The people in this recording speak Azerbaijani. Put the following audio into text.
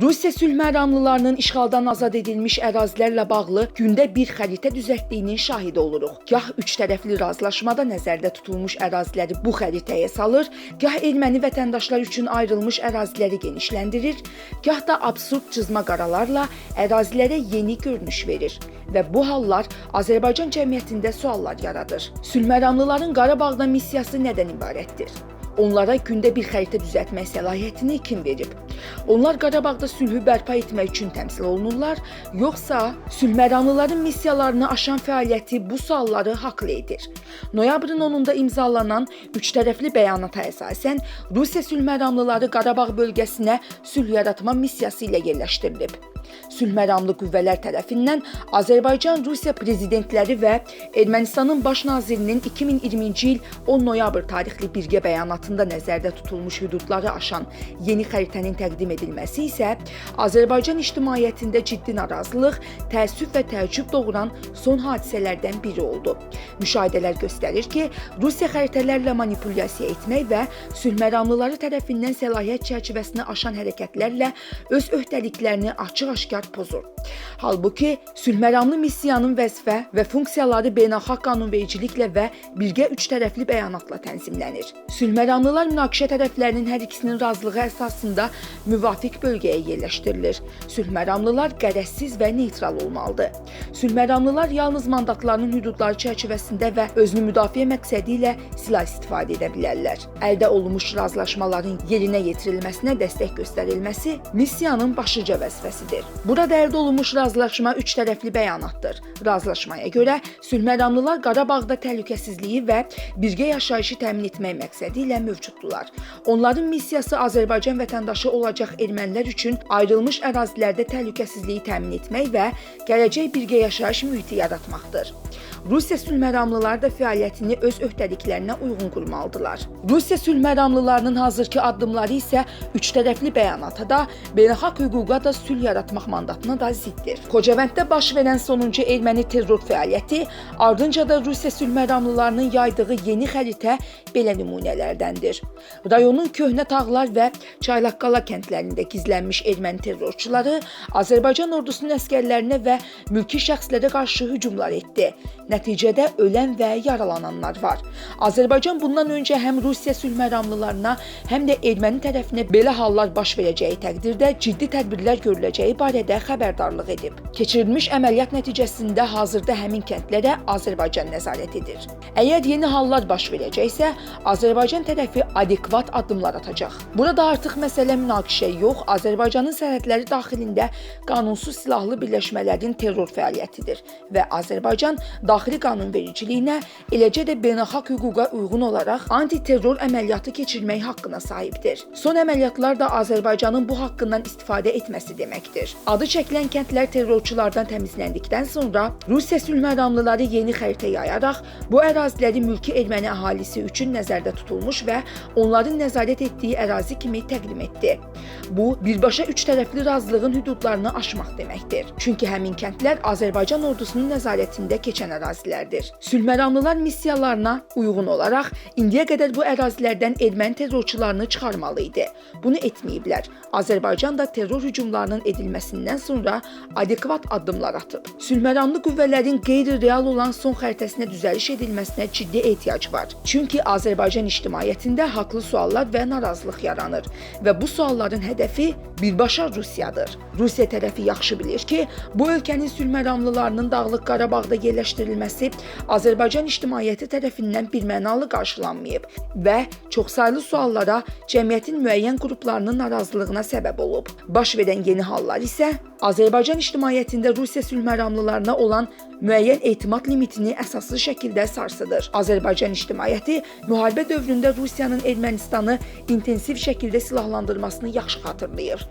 Rusiya sülh məramlılarının işğaldan azad edilmiş ərazilərlə bağlı gündə bir xəritə düzəltdiyinin şahidi oluruq. Gah üç tərəfli razılaşmada nəzərdə tutulmuş əraziləri bu xəritəyə salır, gah erməni vətəndaşlar üçün ayrılmış əraziləri genişləndirir, gah da absurd cızma qaralarla ərazilərə yeni görünüş verir və bu hallar Azərbaycan cəmiyyətində suallar yaradır. Sülh məramlıların Qarabağda missiyası nədən ibarətdir? Onlara gündə bir xəritə düzəltmək səlahiyyətini kim verib? Onlar Qarabağda sülhü bərpa etmək üçün təmsil olunurlar, yoxsa sülh məramlıların missiyalarını aşan fəaliyyəti bu sualları haqlı edir? Noyabrın 10-da imzalanan üç tərəfli bəyanata əsasən Rusiya sülh məramlıları Qarabağ bölgəsinə sülh yaratma missiyası ilə yerləşdirilib. Sülh məramlı qüvvələr tərəfindən Azərbaycan Rusiya prezidentləri və Ermənistanın baş nazirinin 2020-ci il 10 noyabr tarixli birgə bəyanatında nəzərdə tutulmuş hüdudları aşan yeni xəritənin təqdim edilməsi isə Azərbaycan ictimaiyyətində ciddi narazılıq, təəssüf və təəccüb doğuran son hadisələrdən biri oldu. Müşahidələr göstərir ki, Rusiya xəritələrlə manipulyasiya etmək və sülh məramlıları tərəfindən səlahiyyət çərçivəsini aşan hərəkətlərlə öz öhdəliklərini açıq-aşkar pozur. Halbuki sülh məramlı missiyanın vəzifə və funksiyaları beynəlxalq qanunvericiliklə və birgə üç tərəfli bəyanatla tənzimlənir. Sülh məramlılar münaqişə tərəflərinin hər ikisinin razılığı əsasında müvafiq bölgəyə yerləşdirilir. Sülh məramlılar qərəzsiz və neytral olmalıdır. Sülh məramlılar yalnız mandatlarının hüdudları çərçivəsində və özünü müdafiə məqsədi ilə silah istifadə edə bilərlər. Əldə olunmuş razılaşmaların yerinə yetirilməsinə dəstək göstərilməsi missiyanın başlıca vəzifəsidir. Burada əldə olunmuş razılaşma üç tərəfli bəyanatdır. Razılaşmaya görə sülh məramlılar Qarabağda təhlükəsizliyi və birgə yaşayışı təmin etmək məqsədi ilə mövcuddurlar. Onların missiyası Azərbaycan vətəndaşı olacaq ermənilər üçün ayrılmış ərazilərdə təhlükəsizliyi təmin etmək və gələcək birgə yaşayış mühiti yaratmaqdır. Rusiya sülh məramlıları da fəaliyyətini öz öhdəliklərinə uyğun qurmalıdırlar. Rusiya sülh məramlılarının hazırki addımları isə üç tərəfli bəyanata da, beynəlxalq hüquqa da sülh yaratmaq mandatına da ziddir. Xocavənddə baş verən sonuncu erməni terror fəaliyyəti, ardınca da Rusiya sülh məramlılarının yaydığı yeni xəritə belə nümunələrdəndir. Rayonun köhnə tağlar və Çaylaqqala kəndlərində gizlənmiş erməni terrorçuları Azərbaycan ordusunun əsgərlərinə və mülki şəxslərə qarşı hücumlar etdi. Nəticədə ölən və yaralananlar var. Azərbaycan bundan öncə həm Rusiya sülh məramlılarına, həm də erməni tərəfinə belə hallar baş verəcəyi təqdirdə ciddi tədbirlər görüləcəyi barədə xəbərdarlıq edib. Keçirilmiş əməliyyat nəticəsində hazırda həmin kəndlərə Azərbaycan nəzarət edir. Əgər yeni hallar baş verəcəksə, Azərbaycan tərəfi adekvat addımlar atacaq. Burada artıq məsələ münaqişə yox, Azərbaycanın sərhədləri daxilində qanunsuz silahlı birləşmələrin terror fəaliyyətidir və Azərbaycan daxili qanunvericiliyinə, eləcə də beynəlxalq hüquqa uyğun olaraq antiterror əməliyyatı keçirmək haqqına sahibdir. Son əməliyyatlar da Azərbaycanın bu haqqından istifadə etməsi deməkdir. Adı çəkilən kəndlər terrorçulardan təmizləndikdən sonra Rusiya sülh məramlıları yeni xəritə yayaraq bu əraziləri mülki erməni əhalisi üçün nəzərdə tutulmuş və onların nəzarət etdiyi ərazi kimi təqdim etdi. Bu, birbaşa üç tərəfli razılığın hüdudlarını aşmaq deməkdir. Çünki həmin kəndlər Azərbaycan ordusunun nəzarətində keçən ərazilərdir. Sülhməramlılar missiyalarına uyğun olaraq indiyə qədər bu ərazilərdən erməni terrorçularını çıxarmalı idi. Bunu etməyiblər. Azərbaycan da terror hücumlarının edilməsindən sonra adekvat addımlar atıb. Sülhməramlı qüvvələrin qeyri-real olan son xəritəsinə düzəliş edilməsinə ciddi ehtiyac var. Çünki Azərbaycan ictimaiyyətində haqlı suallar və narazılıq yaranır və bu sualların hədəfi birbaşa Rusiyadır. Rusiya tərəfi yaxşı bilir ki, bu ölkənin sülhməramlılarının Dağlıq Qarabağda yerləşdirilməsi Azərbaycan ictimaiyyəti tərəfindən birmənalı qarşılanmayıb və çoxsaylı suallara cəmiyyətin müəyyən qruplarının narazılığına səbəb olub. Baş verən yeni hallar isə Azərbaycan ictimaiyyətində Rusiya sülhməramlılarına olan müəyyən etimad limitini əsaslı şəkildə sarsıdır. Azərbaycan ictimaiyyəti müharibə dövründə Rusiyanın Ermənistanı intensiv şəkildə silahlandırmasını yaxşı xatırlayır.